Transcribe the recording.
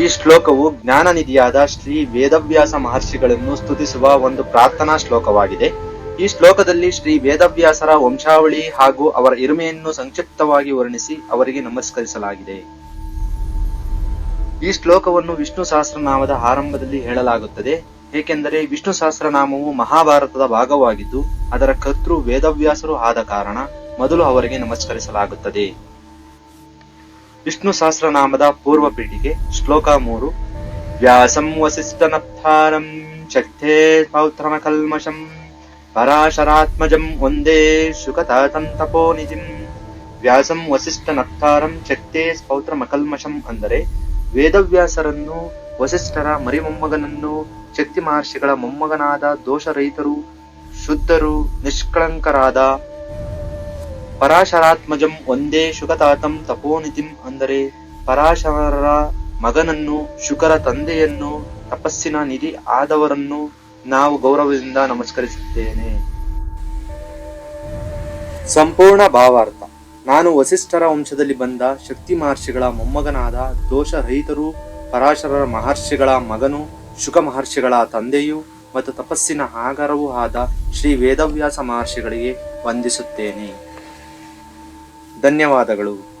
ಈ ಶ್ಲೋಕವು ಜ್ಞಾನನಿಧಿಯಾದ ಶ್ರೀ ವೇದವ್ಯಾಸ ಮಹರ್ಷಿಗಳನ್ನು ಸ್ತುತಿಸುವ ಒಂದು ಪ್ರಾರ್ಥನಾ ಶ್ಲೋಕವಾಗಿದೆ. ಈ ಶ್ಲೋಕದಲ್ಲಿ ಶ್ರೀ ವೇದವ್ಯಾಸರ ವಂಶಾವಳಿ ಹಾಗೂ ಅವರ ಇರುಮೆಯನ್ನು ಸಂಕ್ಷಿಪ್ತವಾಗಿ ವರ್ಣಿಸಿ ಅವರಿಗೆ ನಮಸ್ಕರಿಸಲಾಗಿದೆ. ಈ ಶ್ಲೋಕವನ್ನು ವಿಷ್ಣು ಸಹಸ್ರನಾಮದ ಆರಂಭದಲ್ಲಿ ಹೇಳಲಾಗುತ್ತದೆ. ಏಕೆಂದರೆ ವಿಷ್ಣು ಸಹಸ್ರನಾಮವು ಮಹಾಭಾರತದ ಭಾಗವಾಗಿದ್ದು, ಅದರ ಕರ್ತೃ ವೇದವ್ಯಾಸರು ಆದ ಕಾರಣ ಮೊದಲು ಅವರಿಗೆ ನಮಸ್ಕರಿಸಲಾಗುತ್ತದೆ. ವಿಷ್ಣು ಸಹಸ್ರನಾಮದ ಪೂರ್ವ ಪೀಠಿಗೆ ಶ್ಲೋಕ ಮೂರು. ವ್ಯಾಸಂ ವಸಿಷ್ಠನಪ್ತಾರಂ ಶಕ್ತೇ ಪೌತ್ರನ ಕಲ್ಮಷಂ ಪರಾಶರಾತ್ಮಜಂ ಒಂದೇ ಶುಕತಾತಂ ತಪೋನಿಧಿಂ ವ್ಯಾಸಂ ವಸಿಷ್ಠನಪ್ತಾರಂ ಶಕ್ತೇ ಸ್ಪೌತ್ರಮಕಲ್ಮಶಂ ಅಂದರೆ ವೇದವ್ಯಾಸರನ್ನು, ವಸಿಷ್ಠರ ಮರಿಮೊಮ್ಮಗನನ್ನು ಶಕ್ತಿ ಮಹರ್ಷಿಗಳ ಮೊಮ್ಮಗನಾದ ದೋಷರಹಿತರು, ಶುದ್ಧರು, ನಿಷ್ಕಳಂಕರಾದ ಪರಾಶರಾತ್ಮಜಂ ಒಂದೇ ಶುಕತಾತಂ ತಪೋನಿಧಿಂ ಅಂದರೆ ಪರಾಶರರ ಮಗನನ್ನು, ಶುಕರ ತಂದೆಯನ್ನು, ತಪಸ್ಸಿನ ನಿಧಿ ಆದವರನ್ನು ನಾವು ಗೌರವದಿಂದ ನಮಸ್ಕರಿಸುತ್ತೇನೆ. ಸಂಪೂರ್ಣ ಭಾವಾರ್ಥ. ನಾನು ವಸಿಷ್ಠರ ವಂಶದಲ್ಲಿ ಬಂದ ಶಕ್ತಿ ಮಹರ್ಷಿಗಳ ಮೊಮ್ಮಗನಾದ ದೋಷರಹಿತರು, ಪರಾಶರರ ಮಹರ್ಷಿಗಳ ಮಗನು, ಶುಕ ಮಹರ್ಷಿಗಳ ತಂದೆಯು ಮತ್ತು ತಪಸ್ಸಿನ ಆಗರವೂ ಆದ ಶ್ರೀ ವೇದವ್ಯಾಸ ಮಹರ್ಷಿಗಳಿಗೆ ವಂದಿಸುತ್ತೇನೆ. ಧನ್ಯವಾದಗಳು.